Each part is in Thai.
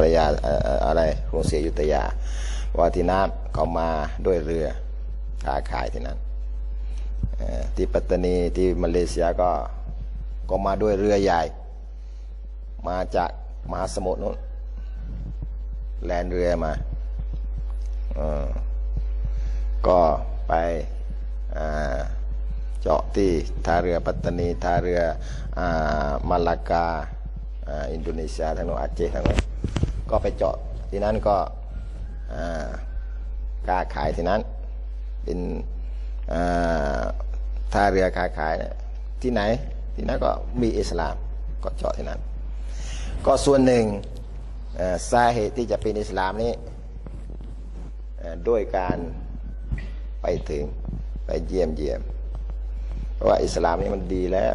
รรยาเอ่ออะไรกรุงศรีอยุธยาว่าที่น้ำเขามาด้วยเรือค้าขายที่นั้นที่ปัตตานีที่มาเลเซียก็ก็มาด้วยเรือใหญ่ มาจากมหาสมุทรนู้นแลนเรือมาออก็ไปเจาะที่ท่าเรือปัตตานีท่าเรืออมาลากาอ,อินโดนีเซียทางโน้นอาเจทางโน้น ก็ไปเจาะที่นั้นก็กล้าขายที่นั้น เป็นท่าเรือค้าขายเนี่ยที่ไหนที่นั้นก็มีอิสลามก็เจาะที่นั้น ก็ส่วนหนึ่งสาเหตุที่จะเป็นอิสลามนี้ด้วยการไปถึงไปเยี่ยมเยี่ยม เพราะว่าอิสลามนี่มันดีแล้ว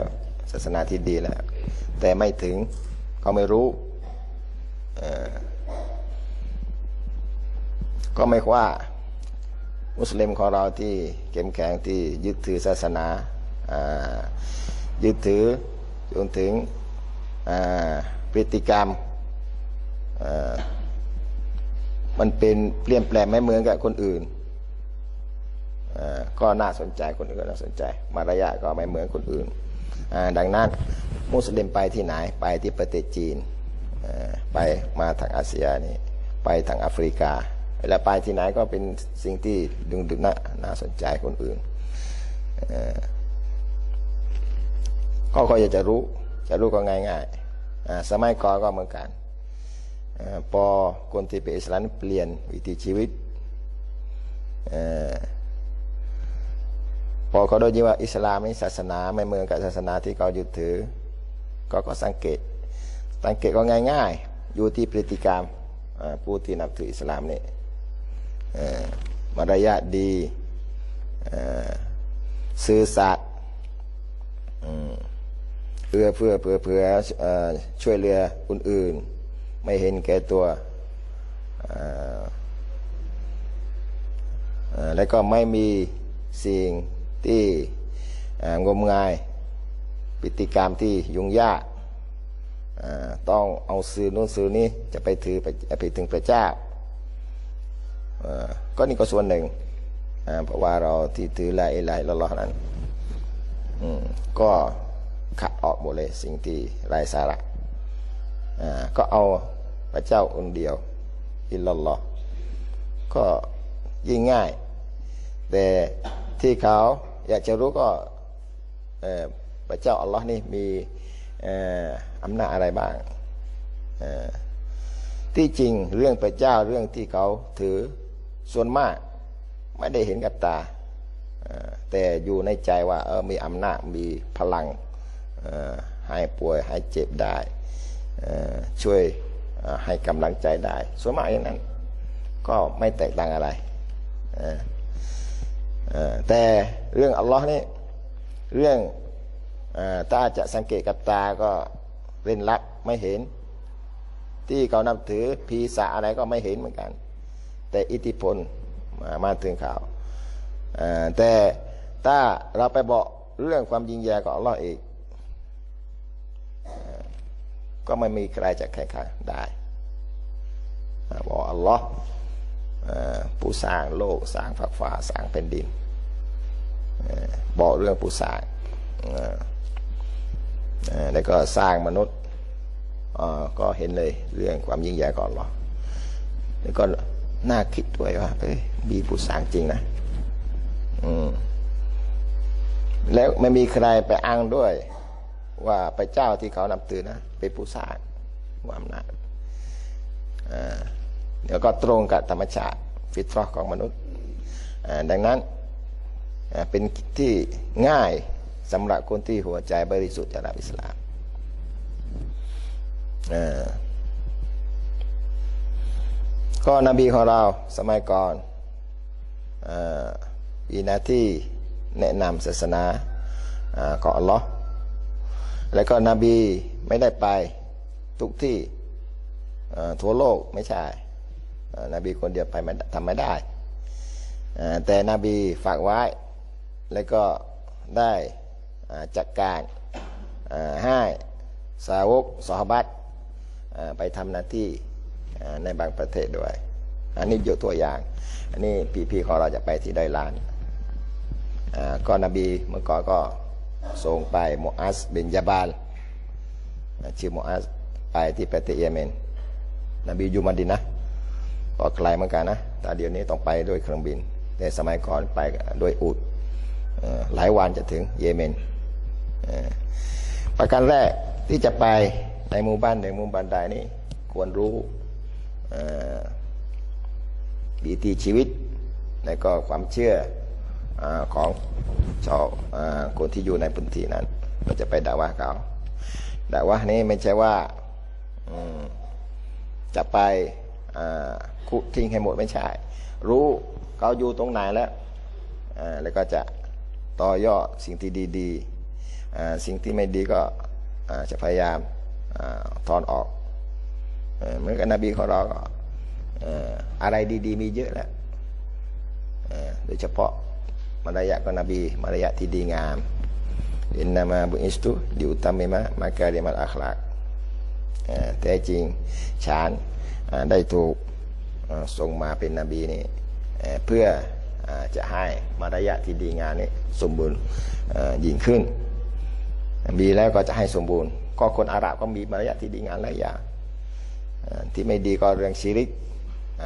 ศาสนาที่ดีแล้ว แต่ไม่ถึงเขาไม่รู้ ก็ไม่ว่า มุสลิมของเราที่เข้มแข็งที่ยึดถือศาสนายึดถือจนถึงพฤติกรรมมันเป็นเปลี่ยนแปลงไม่เหมือนกับคนอื่น ก็น่าสนใจคนอื่นก็น่าสนใจ มารยาทก็ไม่เหมือนคนอื่น ดังนั้นมุสลิมไปที่ไหนไปที่ประเทศจีน ไปมาทางอาเซียนี่ไปทางแอฟริกา เวลาไปที่ไหนก็เป็นสิ่งที่ดึงดูดน่าน่าสนใจคนอื่นก็ก็อยากจะรู้ จะรู้ก็ง่ายๆอ่ายสมัยก่อนก็เหมือนกันอพอคนที่เป็นอิสลามเปลี่ยนวิถีชีวิตอพอเขาได้ยินว่าอิสลามนี่ศาสนาไม่เหมือนกับศาสนาที่เขายึดถือ ก็ก็สังเกต สังเกตก็ง่าย ๆ อยู่ที่พฤติกรรมผู้ที่นับถืออิสลามนี่มารยาทดีซื่อสัตย์เพื่อเพื่อเพื่อเพื่อช่วยเหลือคนอื่น ไม่เห็นแก่ตัวแล้วก็ไม่มีสิ่งที่งมงายพฤติกรรมที่ยุ่งยาก ต้องเอาสื่อนู้นสื่อนี้จะไปถือไปไปถึงพระเจ้าก็นี่ก็ส่วนหนึ่งเพราะว่าเราที่ถือลาอิลาอิลลัลอนั้นก็ขัดออกหมดเลยสิ่งที่ไร้สาระก็เอาพระเจ้าองค์เดียวอิลลัลลอฮ์ก็ยิ่งง่าย แต่ที่เขาอยากจะรู้ก็พระเจ้าอัลลอฮ์นี่มี อำนาจอะไรบ้างที่จริงเรื่องพระเจ้าเรื่องที่เขาถือส่วนมาก ไม่ได้เห็นกับตา แต่อยู่ในใจว่าเออมีอำนาจมีพลังเอ่อให้ป่วยให้เจ็บได้ช่วยให้กำลังใจได้ ส่วนมากอย่างนั้น ก็ไม่แตกต่างอะไรแต่เรื่องอัลลอฮ์นี่เรื่องถ้าจะสังเกตกับตาก็ เล่นลับไม่เห็น ที่เขานับถือพีษาอะไรก็ไม่เห็นเหมือนกัน แต่อิทธิพลมามาถึงข่าวแต่ถ้าเราไปบอกเรื่องความยิงใหญ่ของอัลลอฮ์อีกเอ่อก็ไม่มีใครจะแข่งขันได้บอกอัลลอฮ์ผู้สร้างโลกสร้างฝักฟ้าสร้างแผ่นดินบอกเรื่องผู้สร้างอ แล้วก็สร้างมนุษย์ก็เห็นเลยเรื่องความยิ่งใหญ่ก่อนหรอแล้วก็น่าคิดด้วยว่าเอ้ยมีผู้สร้างจริงนะอืมแล้วไม่มีใครไปอ้างด้วย ว่าพระเจ้าที่เขานับถือนะเป็นผู้สร้างควาอำนาจอ่าเดี๋ยวก็ตรงกับธรรมชาติฟิตรอของมนุษย์ดังนั้นเป็นที่ง่าย สำหรับคนที่หัวใจบริสุทธิ์จากอิสลามก็นบีของเราสมัยก่อนอมีหน้าที่แนะนำศาสนาเอ่อของอัลลอฮ์แล้วก็นบีไม่ได้ไปทุกที่ทั่วโลกไม่ใช่นบีคนเดียวไปทำไม่ได้ แต่นบีฝากไว้ แล้วก็ได้ จัดการให้สาวกสหบัตไปทำหน้าที่ในบางประเทศด้วย อันนี้ยกตัวอย่าง อันนี้พี่ๆของเราจะไปที่ไดลานก็นบีเมื่อก่อนก็ส่งไปโมอัสบินยาบาลชื่อโมอัสไปที่ประเทศเยเมน นบีอยู่มาดินนะก็ไกลเหมือนกันนะแต่เดี๋ยวนี้ต้องไปด้วยเครื่องบิน แต่สมัยก่อนไปด้วยอูดหลายวันจะถึงเยเมน ประการแรกที่จะไปในหมู่บ้านในหมู่บ้านใดนี่ควรรู้วิถีชีวิต และก็ความเชื่ออของชาวคนที่อยู่ในพื้นที่นั้นเราจะไปด่าว่าเขาด่าว่านี้ไม่ใช่ว่าจะไปคุทิ้งให้หมดไม่ใช่รู้เขาอยู่ตรงไหนแล้วแล้วก็จะต่อยอดสิ่งที่ดี ๆ สิ่งที่ไม่ดีก็อจะพยายามอถอนออกเหมือนกับนบีของเราก็อะไรดี ๆ มีเยอะแล้วโดยเฉพาะมารยาทของนบีมารยาทที่ดีงามอินนามาบุอิสตุดิอุตามิมะมาการิมัลอัคลากเอ่อแท้จริงฉันได้ถูกส่งมาเป็นนบีนี่เพื่อจะให้มารยาทที่ดีงามนี้สมบูรณ์ยิ่งขึ้น มีแล้วก็จะให้สมบูรณ์ ก็คนอาหรับก็มีมารยาทที่ดีงามหลายอย่างที่ไม่ดีก็เรื่องชิริก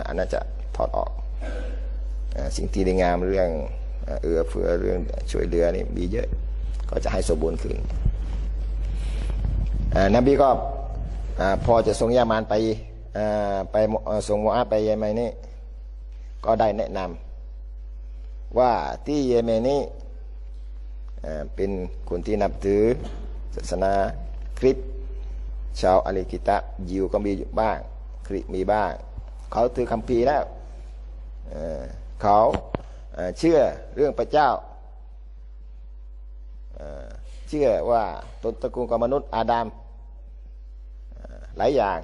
อันนั้นจะถอดออกสิ่งที่ดีงามเรื่องเอื้อเฟื้อเรื่องช่วยเหลือนี่มีเยอะก็จะให้สมบูรณ์ขึ้นนบีก็พอจะส่งยามานไปไปส่งโมอาไปเยเมนนี่ก็ได้แนะนำว่าที่เยเมนนี่ เป็นคนที่นับถือศาสนาคริสต์ชาวอะลีกิตะยิวก็มีอยู่บ้างคริสต์มีบ้าง เขาถือคัมภีร์แล้วเเขาเเชื่อเรื่องพระเจ้าเเชื่อว่าต้นตระกูลของมนุษย์อาดัมหลายอย่าง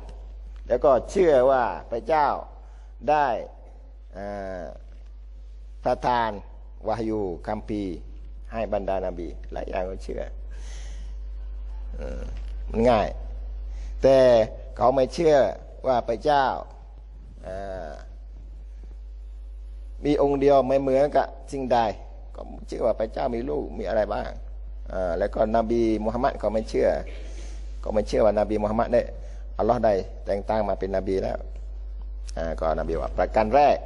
แล้วก็เชื่อว่าพระเจ้าได้ประทานวายูคัมภีร์ ให้บรรดานาบี หลายอย่างก็เชื่อมันง่าย แต่เขาไม่เชื่อว่าพระเจ้ามีองค์เดียวไม่เหมือนกับสิ่งใด ก็เชื่อว่าพระเจ้ามีลูกมีอะไรบ้างแล้วก็นบีมุฮัมมัดก็ไม่เชื่อ ก็ไม่เชื่อว่านาบีมุฮัมมัดได้อัลลอฮ์ได้แต่งตั้งมาเป็นนบีแล้วก็นบีว่าประการแรก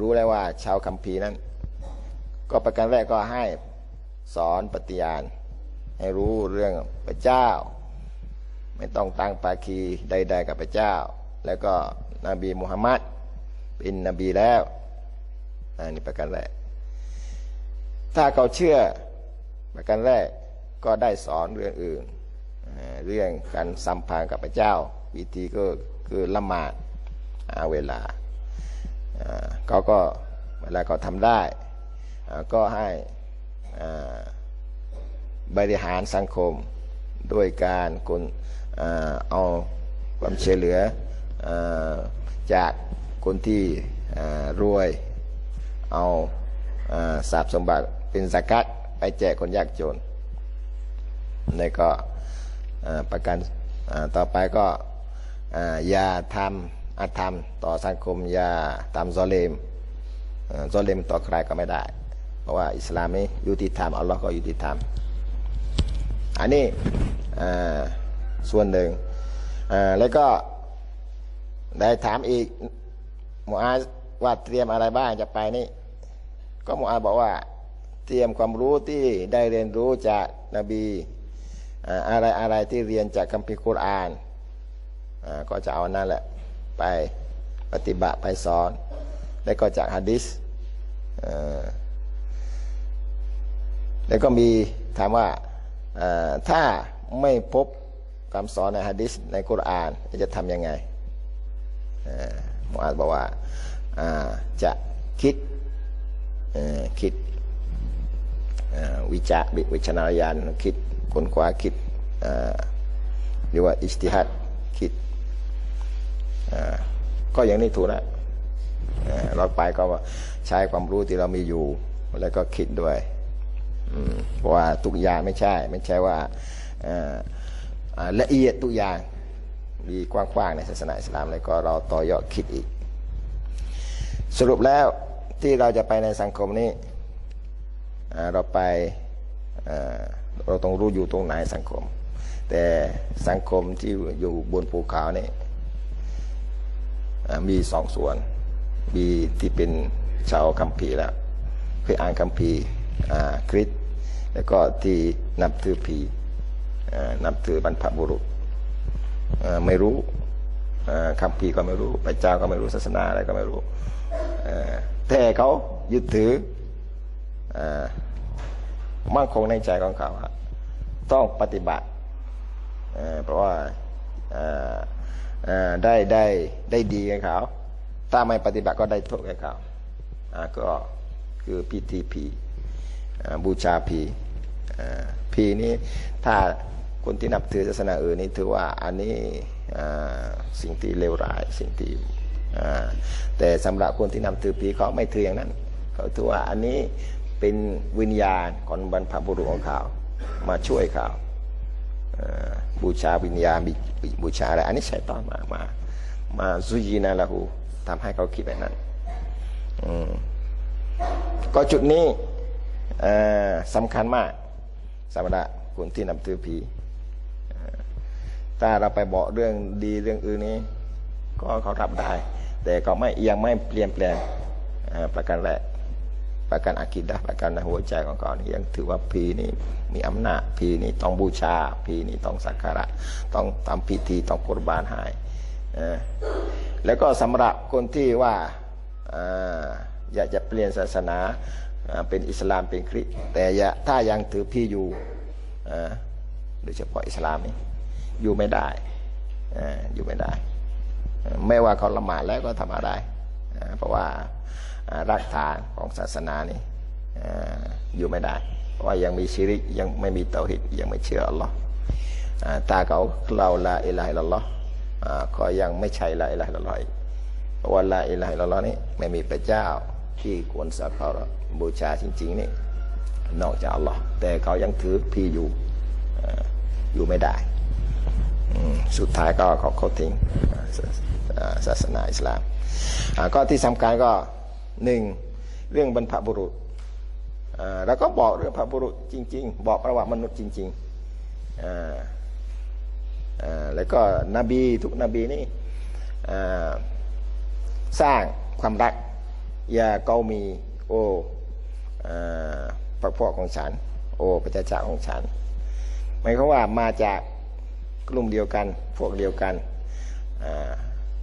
รู้แล้วว่าชาวคัมภีร์นั้น ก็ประการแรกก็ให้สอนปฏิญาณ ให้รู้เรื่องพระเจ้า ไม่ต้องตั้งภาคีใด ๆ กับพระเจ้า แล้วก็นบีมุฮัมมัดเป็นนบีแล้วอันนี้ประการแรก ถ้าเขาเชื่อประการแรกก็ได้สอนเรื่องอื่น เรื่องการสัมพันธ์กับพระเจ้า วิธีก็คือละหมาดหาเวลาเขาก็เวลาเขาทำได้ ก็ให้บริหารสังคมด้วยการคนเอ่อเอาความเหลือจากคนที่รวย เอาอ่าทรัพย์สมบัติเป็นสกัดไปแจกคนยากจนแล้วก็ประกันต่อไปก็อย่าทำอาธรรมต่อสังคมอย่าทำโซเลมเอ่อซเลมต่อใครก็ไม่ได้ เพราะว่าอิสลามนี้ยุติธรรมอัลลอฮ์ก็ยุติธรรม อันนี้ส่วนหนึ่งแล้วก็ได้ถามอีกหมูอาว่าเตรียมอะไรบ้างจะไปนี่ ก็หมูอาบอกว่าเตรียมความรู้ที่ได้เรียนรู้จากนบีอ่าอะไรอะไรที่เรียนจากคัมภีร์คุรานก็จะเอานั่นแหละไปปฏิบัติไปสอน แล้วก็จากฮะดิษ แล้วก็มีถามว่าถ้าไม่พบคำสอนในฮะดิษในคุรอานจะทำยังไงมุอาซบอกว่าจะคิดคิดวิจารวิจารณญาณคิดค้นคว้าคิดอ่าเรียกว่าอิสติฮัดคิดก็อย่างนี้ถูกแล้วอ่าเราไปก็ใช้ความรู้ที่เรามีอยู่แล้วก็คิดด้วย เพราะว่าทุกอย่างไม่ใช่ ไม่ใช่ว่าละเอียดทุกอย่างมีกว้างๆในศาสนาอิสลามแล้วก็เราต่อยอดคิดอีก สรุปแล้วที่เราจะไปในสังคมนี้เราไปเราต้องรู้อยู่ตรงไหนสังคม แต่สังคมที่อยู่บนภูเขานี่มีสองส่วน มีที่เป็นชาวคัมภีร์แล้วคยอ่านคัมภีร์ คริสต์แล้วก็ที่นับถือผีอนับถือบรรพบุรุษไม่รู้คัมภีก็ไม่รู้พระเจ้าก็ไม่รู้ศาสนาอะไรก็ไม่รู้แต่เขายึดถืออมั่นคงในใจของเขาต้องปฏิบัติเพราะว่าได้ได้ได้ดีกับเขา ถ้าไม่ปฏิบัติก็ได้โทษกับเขาก็คือพิธีผี บูชาผีผีนี้ถ้าคนที่นับถือศาสนาอื่นนี่ถือว่าอันนี้สิ่งที่เลวร้ายสิ่งที่แต่สำหรับคนที่นับถือผีเขาไม่ถืออย่างนั้นเขาถือว่าอันนี้เป็นวิญญาณของบรรพบุรุษของเขามาช่วยเขาบูชาวิญญาณบ,บูชาอะไรอันนี้ใช้ตอนมามามาซุยีนาละหูทำให้เขาคิดแบบนั้นก็จุดนี้ สำคัญมากสำหรับคนที่นับถือผีถ้าเราไปบอกเรื่องดีเรื่องอื่นนี้ ก็เขารับได้ แต่ก็ไม่ยังไม่เปลี่ยนแปลงประการแรกประกันอากิดะประกันหัวใจของเขานี่ยังถือว่าผีนี่มีอำนาจผีนี่ต้องบูชาผีนี่ต้องสักการะ ต้องทำพิธีต้องกุรบานห้เออแล้วก็สำหรับคนที่ว่าอยากจะเปลี่ยนศาสนา เป็นอิสลามเป็นคริสต์แต่ถ้ายังถือพี่อยู่โดยเฉพาะอิสลามนี่อยู่ไม่ได้อยู่ไม่ได้ ไม่ว่าเขาละหมาดแล้วก็ทำอะไรเพราะว่ารากฐานของศาสนานี่อ่าอยู่ไม่ได้ เพราะว่ายังมีชิริกยังไม่มีเตาหิดยังไม่เชื่ออัลลอฮ์อ่าเขาเราละอิลาฮิลลอฮ์อ่าก็ยังไม่ใช่ละอิลาฮิลลอฮ์อีกเพราะว่าละอิลาฮิลลอนี่ไม่มีพระเจ้าที่ควรสักการะ บูชาจริงๆนี่นอกจากอัลลอฮ์แต่เขายังถือพี่อยู่ออยู่ไม่ได้ สุดท้ายก็เขาเขาทิ้งศาสนาอิสลามก็ที่สำคัญก็หนึ่งเรื่องบรรพบุรุษแล้วก็บอกเรื่องพระบุรุษจริง ๆ บอกประวัติมนุษย์จริงๆแล้วก็นบีทุกนบีนี่สร้างความรัก อยาเกามีโอ อ่าพระพวกของฉัน โอพระเจ้าของฉันหมายความว่ามาจากกลุ่มเดียวกัน พวกเดียวกันอ่า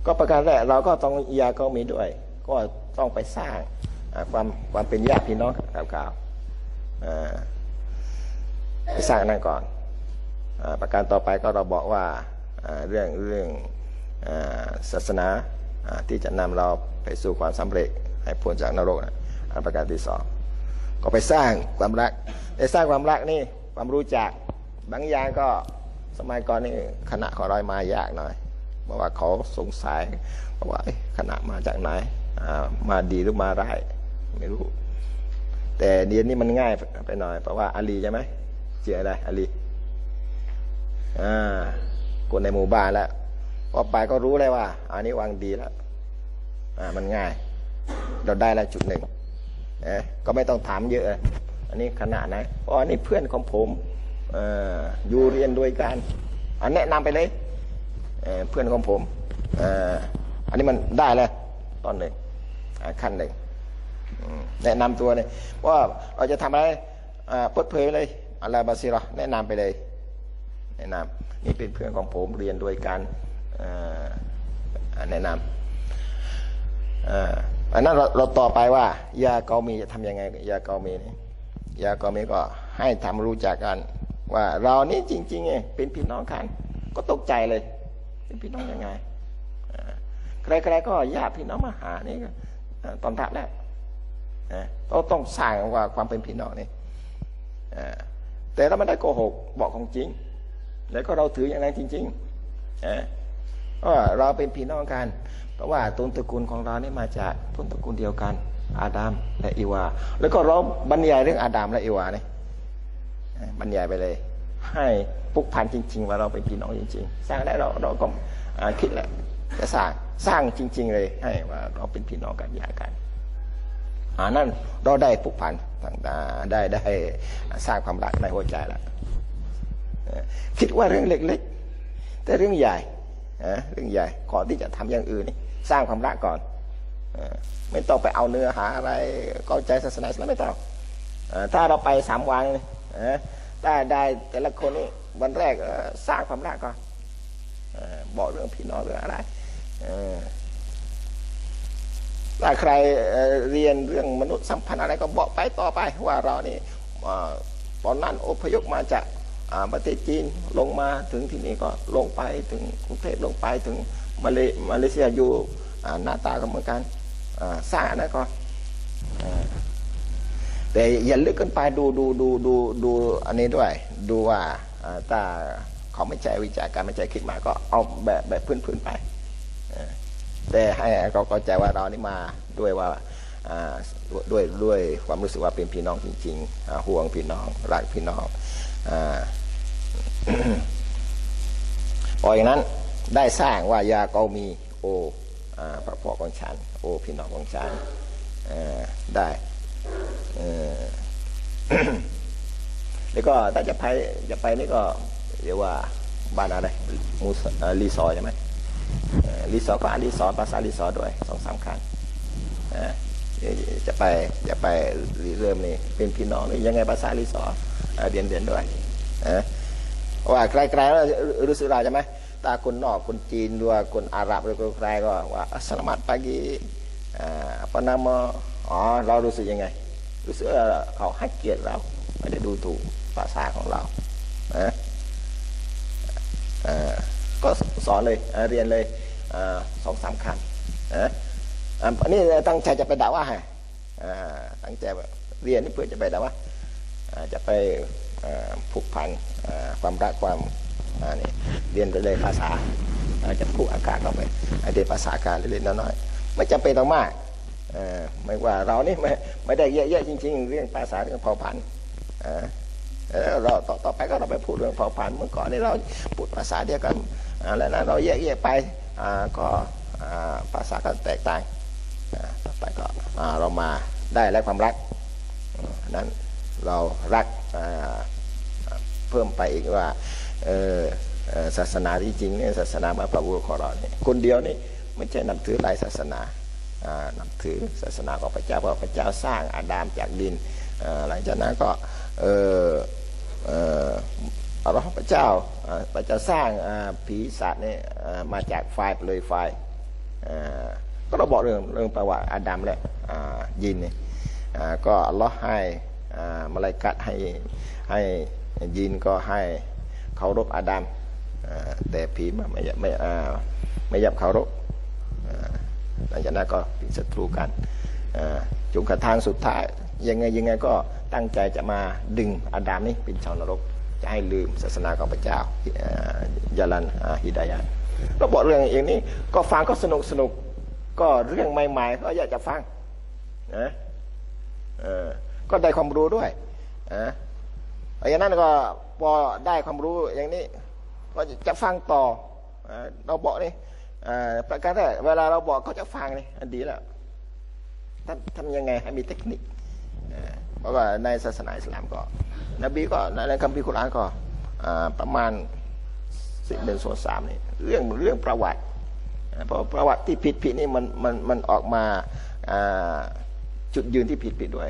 ก็ประการแรกเราก็ต้องยาก็มีด้วย ก็ต้องไปสร้างความความเป็นญาติพี่น้องกับเขาอ่าไปสร้างนั่นก่อนอาประการต่อไปก็เราบอกว่าเรื่องเรื่องศาสนาอ่าที่จะนำเราไปสู่ความสำเร็จให้พ้นจากนรกนะอันประการที่สอง ก็ไปสร้างความรักไอ้สร้างความรักนี่ความรู้จักบางอย่างก็สมัยก่อนนี่คณะของเรามายากหน่อยเพราะว่าเขาสงสัยเพราะว่าเอ๊ะคณะมาจากไหนามาดีหรือมาร้ายไม่รู้ แต่เดียนนี่มันง่ายไปหน่อยเพราะว่าอาลีใช่ไหมเจออะไรอาลีอ่าคนในหมู่บ้านแล้วพอไปก็รู้เลยว่า อันนี้วางดีแล้ว อ่า มันง่าย เราได้แล้วจุดหนึ่ง ก็ไม่ต้องถามเยอะ อันนี้ขนาดไหนอ๋ออันนี้เพื่อนของผมออยู่เรียนด้วยกันอันแนะนำไปเลยเเพื่อนของผมออันนี้มันได้เลยตอนหนึ่งขั้นหนึ่งแนะนำตัวเลยว่าเราจะทำอะไรเปิดเผยเลยอัลลาบาซิเราะห์แนะนำไปเลย แนะนำนี่เป็นเพื่อนของผมเรียนด้วยกันแนะนำ อ่าอันนั้นเราเราต่อไปว่า ยาเกามีจะทำยังไง ยาเกามีนี่ยาเกามีก็ให้ทำรู้จักกัน ว่าเรานี่จริงๆเองเป็นพี่น้องกัน ก็ตกใจเลย เป็นพี่น้องยังไงใครๆก็ญาติพี่น้องมาหานี่ตอนทับแล้วต้องต้องสร้างว่าความเป็นพี่น้องนี่แต่เราไม่ได้โกหกบอกของจริง แล้วก็เราถืออย่างนั้นจริงๆว่าเราเป็นพี่น้องกัน ราะว่าต้นตระกูลของเราเนี่ยมาจากต้นตระกูลเดียวกัน อาดัมและอีวา แล้วก็เราบรรยายเรื่องอาดัมและอีวาเนี่ยบรรยายไปเลย ให้พุกพันจริง ๆ ว่าเราเป็นพี่น้องจริง ๆ สร้างได้เราเราก็คิดแหละจะสร้างสร้างจริง ๆ เลย ให้ว่าเราเป็นพี่น้องกันญาติกันอ่านั่นเราได้ผูกพันต่างๆได้ได้สร้างความรักในหัวใจแล้วคิดว่าเรื่องเล็ก ๆ แต่เรื่องใหญ่เรื่องใหญ่ก่อนที่จะทำอย่างอื่นนี่ สร้างความรักก่อนอไม่ต้องไปเอาเนื้อหาอะไรเข้าใจศาสนาอิสลามไม่ต้องอถ้าเราไปสามวันนี่ได้ได้แต่ละคนนี่วันแรกสร้างความรักก่อนอบอกเรื่องพี่น้องเรื่องอะไรเอ่อถ้าใครเรียนเรื่องมนุษยสัมพันธ์อะไรก็บอกไปต่อไปว่าเรานี่ตอนนั้นอพยพมาจาก ประเทศจีนลงมาถึงที่นี่ก็ลงไปถึงกรุงเทพลงไปถึงมาเลมาเลเซียอยู่หน้าตาก็เหมือนกันสร้างนะก็แต่อย่าลึกกินไปดูดูดูดูดูอันนี้ด้วย ดูว่าอ่าเขาไม่ใจวิจารการไม่ใจคิดมาก็เอาแบบแบบพื้นๆไปแต่ให้เขาเข้าใจว่าเรานี่มาด้วยว่าด้วยด้วยความรู้สึกว่าเป็นพี่น้องจริงๆห่วงพี่น้องรักพี่น้อง พออย่างนั้นได้สร้างว่ายาเกามีโอพระพ่อของฉัน โอพี่น้องของฉันได้แล้วก็ถ้าจะไปจะไปนี่ก็เรียกว่าบ้านอะไรมูสรีสอร์ทใช่ไหมรีสอร์ทก็อ่านรีสอร์ทภาษารีสอร์ทด้วยสองสามครั้งจะไปจะไปเริ่มนี่เป็นพี่น้องนี่ยังไงภาษารีสอร์ท เอ่อเรียนเรียนด้วยอ่อว่าไกลๆแล้วรู้สึกเราใช่ไหมตาคนนอกคนจีนด้วยคนอาหรับหรือคนใครก็ว่าสลามัดปากีอ่าปนามอ๋อเรารู้สึกยังไง รู้สึกว่าเขาให้เกียรติเราไม่ได้ดูถูกภาษาของเราอ่ออ่อก็สอนเลยเรียนเลยสองสามคำอันนี้ตั้งใจจะไปด่าว่าให้อ่าตั้งใจเรียนนี่เพื่อจะไปด่าว่า จะไปผูกพันความรักความนี่เรียนไปเลยภาษาอาจะพูดอากาศเข้าไปอาเรียนภาษาอากาศเล็กๆน้อยๆไม่จำเป็นต้องมากไม่ว่าเรานี่ไม่ไม่ได้เยอะๆจริง ๆ เรื่องภาษาเรื่องเผ่าพันธุ์เราต่อต่อไปก็เราไปพูดเรื่องเผ่าพันธุ์เมื่อก่อนนี่เราพูดภาษาเดียวกันแล้วนะเราแยกแยกไปก็ภาษาก็แตกต่างต่อไปก็เรามาได้และความรักนั้น เรารักเพิ่มไปอีกว่าศาสนาที่จริงเนี่ยศาสนามาพระบุของเราเนี่ยคนเดียวนี่ไม่ใช่นับถือหลายศาสนานับถือศาสนาของพระเจ้าเพราะพระเจ้าสร้างอาดามจากดินหลังจากนั้นก็เออเออพระเจ้าพระเจ้าสร้างผีสัตว์เนี่ยมาจากไฟเปลยไฟอ่าก็เราบอกเรื่องเรื่องประวัติอาดัมและยินเนี่ยก็อัลลอฮ์ให้ มาลายกัดให้ให้ยินก็ให้เคารพอาดัมแต่ผีมันไม่ไม่ไม่ยับเคารพหลังจากนั้นก็เป็นศัตรูกันอ่าจนกระทั่งสุดท้าย ยังไงยังไงก็ตั้งใจจะมาดึงอาดัมนี่เป็นชาวนรก จะให้ลืมศาสนาของพระเจ้าอ่ายาลันฮิดายะห์เราบอกเรื่องอย่างนี้ก็ฟังก็สนุกสนุกก็เรื่องใหม่ๆก็อยากจะฟังนะเออ ก็ได้ความรู้ด้วยนะอย่างนั้นก็พอได้ความรู้อย่างนี้ ก็จะฟังต่ออเราบอกนี่ประการแรกเวลาเราบอกเขาจะฟังนี่อันดีแล้วทำทำยังไงให้มีเทคนิคอ่าเพราะว่าในศาสนาอิสลามก็ นบีก็ในคัมภีร์คุรานก็ประมาณสิบเป็นส่วนสามนี่เรื่องเรื่องประวัติเพราะประวัติที่ผิดผิดนี่มันมันมันออกมาจุดยืนที่ผิดผิดด้วย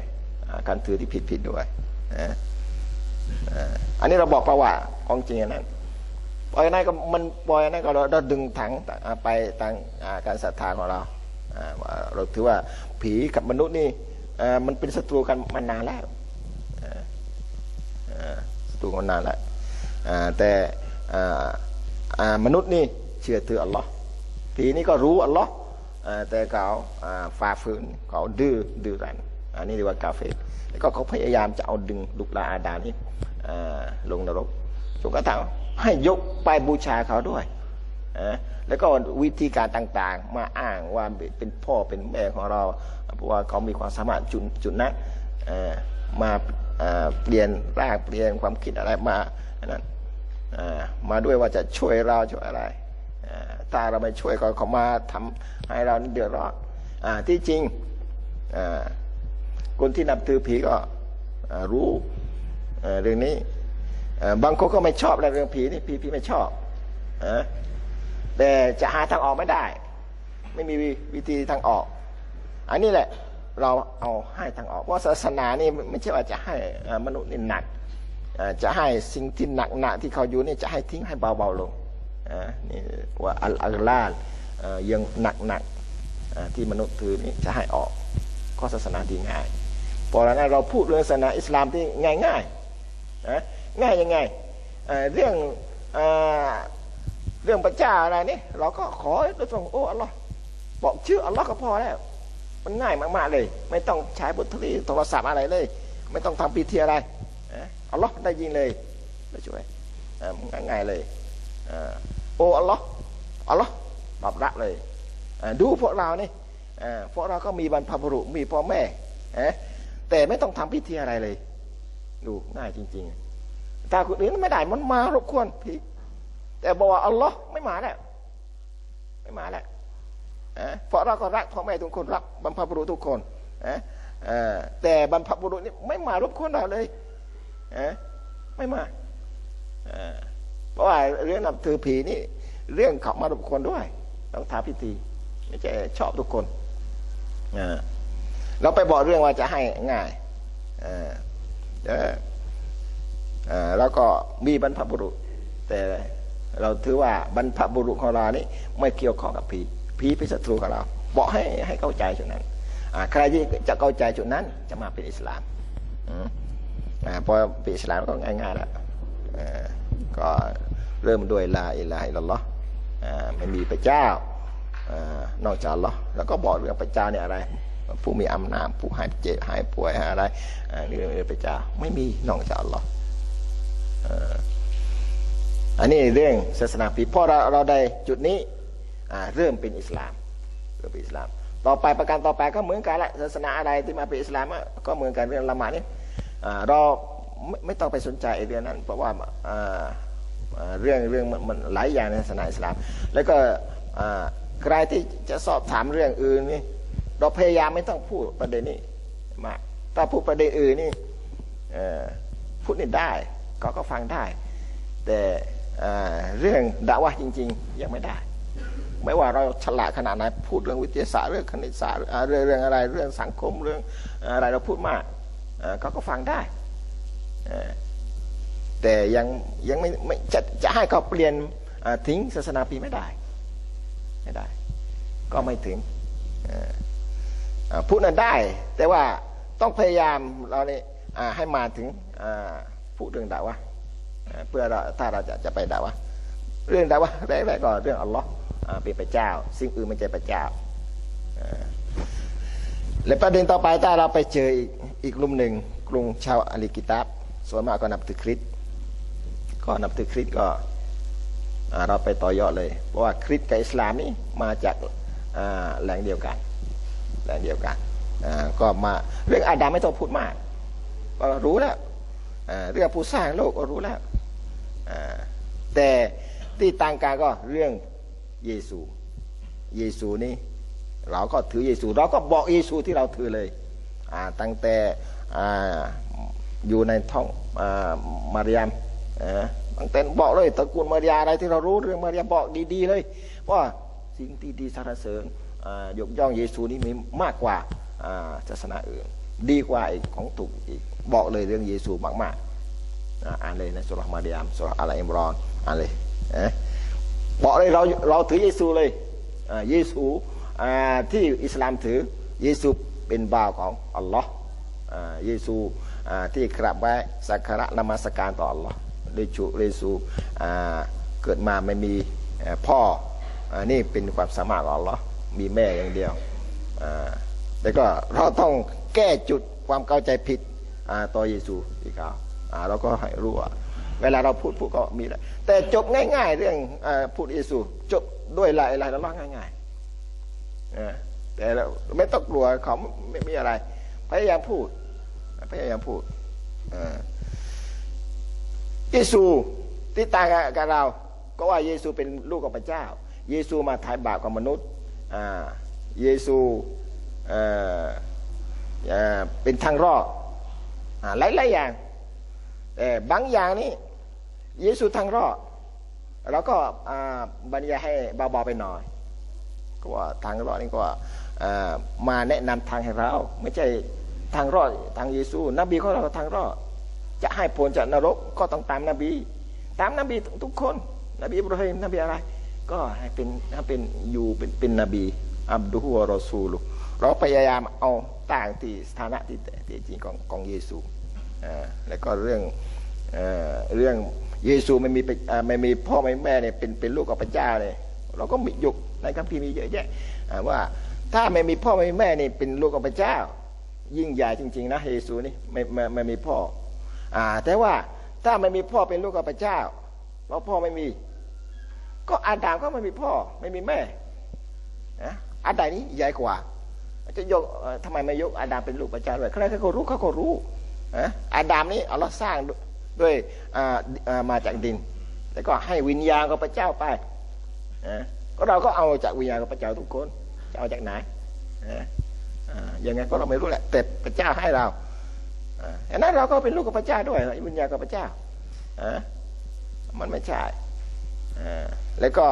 การถือที่ผิดผิดด้วยนะอันนี้เราบอกประวัติของจริงอันนั้นปล่อยนั้นก็มันปล่อยนั้นก็เราดึงถังไปตามอ่าการศรัทธาของเราเราถือว่าผีกับมนุษย์นี่มันเป็นศัตรูกันมานานแล้วศัตรูกันนานแล้วแต่มนุษย์นี่เชื่อถืออัลลอฮ์ผีนี่ก็รู้อัลลอฮ์แต่เขาอ่าฝ่าฝืนเขาดื้อดื้อรั้น อันนี้เรียกว่ากาเฟรแล้วก็เขาพยายามจะเอาดึงลูกลาอาดามนี่ลงนรกจนกระทั่งให้ยกไปบูชาเขาด้วยแล้วก็วิธีการต่างๆ มาอ้างว่าเป็นพ่อเป็นแม่ของเราเพราะว่าเขามีความสามารถจุดจุดนั้นมาเปลี่ยนร่างเปลี่ยนความคิดอะไรมานั้นมาด้วยว่าจะช่วยเราช่วยอะไรเอ่อถ้าเราไม่ช่วยก็เขามาทำให้เราเดือดร้อนอที่จริงอ คนที่นับถือผีก็รู้เรื่องนี้บางคนก็ไม่ชอบเรื่องผีนี่ผีผีไม่ชอบอแต่จะหาทางออกไม่ได้ ไม่มีวิธีทางออก อันนี้แหละเราเอาให้ทางออกเพราะศาสนานี่ไม่ใช่ว่าจะให้มนุษย์นี่หนักจะให้สิ่งที่หนักหนักที่เขาอยู่นี่จะให้ทิ้งให้เบาๆลงนี่ว่าอัลอัลลาห์เอ่อยังหนักหนักที่มนุษย์ถือนี่จะให้ออกก็ศาสนาที่ง่าย พราะฉะนั้นเราพูดเรื่องศาสนาอิสลามที่ง่ายๆนะง่ายยังไงเอ่อเรื่องเอเรื่องพระเจ้าอะไรนี่เราก็ขอโดยตรงโอ้อัลลอฮ์บอกชื่ออัลลอฮ์ก็พอแล้ว มันง่ายมากๆเลย ไม่ต้องใช้บุตรีโทรศัพท์อะไรเลย ไม่ต้องทำพิธีอะไรอัลลอฮ์ได้ยินเลยไปช่วยง่ายๆเลยอ่อโอ้อัลลอฮ์อัลลอฮ์ตอบรับเลยอ่อดูพวกเรานี่อ่อพวกเราก็มีบรรพบุรุษมีพ่อแม่เอะ แต่ไม่ต้องทำพิธีอะไรเลย ดูง่ายจริงๆถ้าคนอื่นไม่ได้มันมารบกวนพี่แต่บอกว่าอัลลอฮ์ไม่มาแล้วไม่มาแล้วเพราะเราก็รักพ่อแม่ทุกคนรักบรรพบุรุษทุกคนอแต่บรรพบุรุษนี่ไม่มารบกวนเราเลยอไม่มาเพราะว่าเรื่องนับถือผีนี่ เรื่องเขามารบกวนด้วย ต้องทำพิธีไม่ใช่ชอบทุกคนอ่อ เราไปบอกเรื่องว่าจะให้ง่ายเออเดี๋ยวเออแล้วก็มีบรรพบุรุษ แต่เราถือว่าบรรพบุรุษของเรานี่ไม่เกี่ยวข้องกับผีผีเป็นศัตรูกับเรา บอกให้ให้เข้าใจจุดนั้นใครที่จะเข้าใจจุดนั้นจะมาเป็นอิสลามอ่าพอเป็นอิสลามก็ง่ายๆแล้วอ่าก็เริ่มด้วยลาอิลาฮิลลอฮ์อ่าไม่มีพระเจ้าอ่านอกจากอัลลอฮ์แล้วก็บอกเรื่องพระเจ้าเนี่ยอะไร ผู้มีอำนาจผู้หายเจ็บหายป่วยหาอะไรนี่เรื่องพระเจ้าไม่มีนอกจากอัลลอฮ์อันนี้เรื่องศาสนาผีพราะเราเราได้จุดนี้เริ่มเป็นอิสลามเริ่มเป็นอิสลาม ต่อไปประการต่อไปก็เหมือนกันแหละศาสนาอะไรที่มาเป็นอิสลามก็เหมือนกันเรื่องละหมาดนี่เราไม่ไม่ต้องไปสนใจเรื่องนั้น เพราะว่าเรื่องเรื่องมันหลายอย่างในศาสนาอิสลาม แล้วก็ใครที่จะสอบถามเรื่องอื่นนี่ เราพยายามไม่ต้องพูดประเด็นนี้มากถ้าพูดประเด็นอื่นนี่พูดนี่ได้เขาก็ฟังได้ แต่เรื่องด่าว่าจริง ๆ ยังไม่ได้ ไม่ว่าเราฉลาดขนาดไหนพูดเรื่องวิทยาศาสตร์เรื่องคณิตศาสตร์เรื่องเรื่องอะไรเรื่องสังคมเรื่องอะไรเราพูดมากเขาก็ฟังได้ แต่ยังยังไม่ไม่จะจะให้เขาเปลี่ยนทิ้งศาสนาปีไม่ได้ ไม่ได้ ก็ไม่ถึง อ่าอ่าพูดนั้นได้ แต่ว่าต้องพยายามเราเนี่ยให้มาถึงอ่าพูดเรื่องด่าว่าอ่าเพื่อเราถ้าเราจะจะไปด่าว่าเรื่องด่าว่าแรกๆก็เรื่องอัลลอฮ์เป็นพระเจ้า สิ่งอื่นไม่ใช่พระเจ้าและประเด็นต่อไปถ้าเราไปเจออีกอีกกลุ่มหนึ่งกลุ่มชาวอลีกิตับส่วนมากก็นับถือคริสต์ก็นับถือคริสต์ก็เราไปต่อยอดเลย เพราะว่าคริสต์กับอิสลามนี่มาจากแหล่งเดียวกัน แล่งเดียวกันก็มาเรื่องอาดัมไม่ต้องพูดมากก็รู้แล้วเรื่องผู้สร้างโลกก็รู้แล้วแต่ที่ต่างกันก็เรื่องเยซู เยซูนี่เราก็ถือเยซู เราก็บอกเยซูที่เราถือเลยตั้งแต่ออยู่ในท้องอมารยามตั้งแต่บอกเลยตระกูลมารยาอะไรที่เรารู้เรื่องมารยาบอกดีๆเลยว่าสิ่งที่ดีสรรเสริญ ยกย่องเยซูนี่มีมากกว่าศาสนาอื่น ดีกว่าอีกของถูกอีกบอกเลยเรื่องเยซูมากๆอ่าอ่านเลยในสุรมารยามสุรอัลอิมรอนอ่านเลยเอบอกเลยเราเราถือเยซูเลยเยซูที่อิสลามถือเยซูเป็นบ่าวของอัลลอฮ์เยซูที่กราบไหว้สักการะนมัสการต่ออัลลอฮ์เยซูเยซูเกิดมาไม่มีพ่ออนี่เป็นความสามารถของอัลลอฮ์ มีแม่อย่างเดียวอ่าแต่ก็เราต้องแก้จุดความเข้าใจผิดต่อเยซูอีกครับเราก็ให้รู้ว่าเวลาเราพูดพูดก็มีแล้วแต่จบง่าย ๆ เรื่องอพูดเยซูจบด้วยลายลายละล่องง่ายๆแต่เราไม่ต้องกลัวเขาไม่มีอะไร พยายามพูดพยายามพูดเยซูที่ตากับเรา ก็ว่าเยซูเป็นลูกของพระเจ้า เยซูมาถ่ายบาปกับมนุษย์ เยซูเอ่อเอ่อเป็นทางรอดอ่าหลายๆอย่างแต่บางอย่างนี่เยซูทางรอดเราก็อ่าบรรยายให้เบาๆไปหน่อย ก็ว่าทางรอดนี่ก็าอ่ามาแนะนำทางให้เรา ไม่ใช่ทางรอดทางเยซู นบีของเราทางรอดจะให้ผลจากนรกก็ต้องตามนบี ตามนบีทุกคน นบีอิบราฮิมนบีอะไร ก็ให้เป็นให้เป็นอยู่เป็นเป็นนบี อับดุฮุวรอซูลุเราพยายามเอาต่างที่สถานะที่ที่จริงของของเยซูอ่าแล้วก็เรื่องเอ่อเรื่องเยซูไม่มีเป็นอ่าไม่มีพ่อไม่มีแม่เนี่ยเป็นเป็นลูกของพระเจ้าเนี่ยเราก็มียกในคัมภีร์มีเยอะแยะว่าถ้าไม่มีพ่อไม่มีแม่นี่เป็นลูกของพระเจ้า ยิ่งใหญ่จริง ๆ นะเยซูนี่ไม่ไม่ไม่มีพ่ออ่าแต่ว่าถ้าไม่มีพ่อเป็นลูกของพระเจ้าเพราะพ่อไม่มี ก็อาดามก็ไม่มีพ่อ ไม่มีแม่นะอาดามนี้ใหญ่กว่าจะยกเอ่ทำไมไม่ยกอาดามเป็นลูกพระเจ้าด้วยใครเขาก็รู้เขาก็รู้นะอาดามนี้เอาเราสร้างด้วยมาจากดิน แล้วก็ให้วิญญาณของพระเจ้าไปนะก็เราก็เอาจากวิญญาณของพระเจ้าทุกคนจะเอาจากไหนนะอ่ยังไงก็เราไม่รู้แหละแต่พระเจ้าให้เราอันนั้นเราก็เป็นลูกของพระเจ้าด้วยวิญญาณของพระเจ้าอ่ามันไม่ใช่ แล้วก็